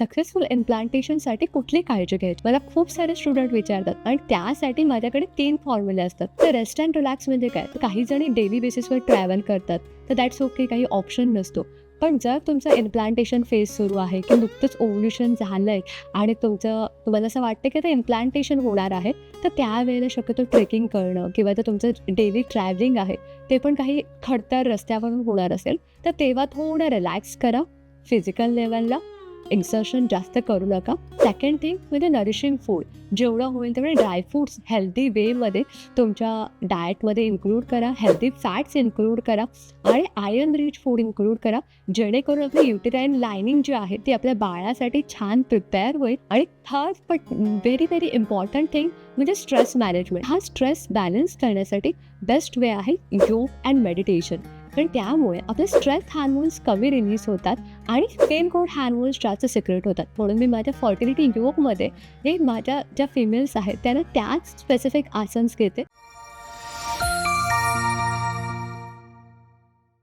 Successful इम्प्लांटेशनसाठी कुठली काळजी घ्यायची? मला खूप सारे स्टुडंट विचारतात आणि त्यासाठी माझ्याकडे तीन फॉर्म्युले असतात. तर रेस्ट अँड रिलॅक्स म्हणजे काय? तर काही जणी डेली बेसिसवर ट्रॅव्हल करतात. तर दॅट्स ओके काही ऑप्शन नसतो. पण जर तुमचं इम्प्लांटेशन फेज सुरू आहे की नुकतंच ओव्ह्युशन झालं आहे आणि तुमचं तुम्हाला असं वाटतं की ते इम्प्लांटेशन होणार आहे तर त्यावेळेला शक्यतो ट्रेकिंग करणं किंवा तर तुमचं डेली ट्रॅव्हलिंग आहे ते पण काही खडतर रस्त्यावरून होणार असेल. तर तेव्हा थोडं रिलॅक्स करा. फिजिकल लेवलला एक्झर्शन जास्त करू नका. सेकंड थिंग म्हणजे नरिशिंग फूड जेवढं होईल तेवढे ड्रायफ्रूट्स हेल्दी वेमध्ये तुमच्या डाएटमध्ये इन्क्लूड करा. हेल्दी फॅट्स इन्क्लूड करा. आणि आयर्न रिच फूड इन्क्लूड करा. जेणेकरून आपली युटिराईन लायनिंग जी आहे ती आपल्या बाळासाठी छान प्रिपेअर होईल. आणि third but very very important thing म्हणजे स्ट्रेस मॅनेजमेंट हा स्ट्रेस बॅलन्स करण्यासाठी बेस्ट वे आहे योग अँड मेडिटेशन कारण त्यामुळे आपले स्ट्रेस हार्मोन्स कमी रिलीज होतात आणि पेन कोड हार्मोन्स जास्त सिक्रेट होतात. म्हणून मी माझ्या फर्टिलिटी योगमध्ये हे माझ्या ज्या फिमेल्स आहेत त्यांना त्याच स्पेसिफिक आसन्स घेते.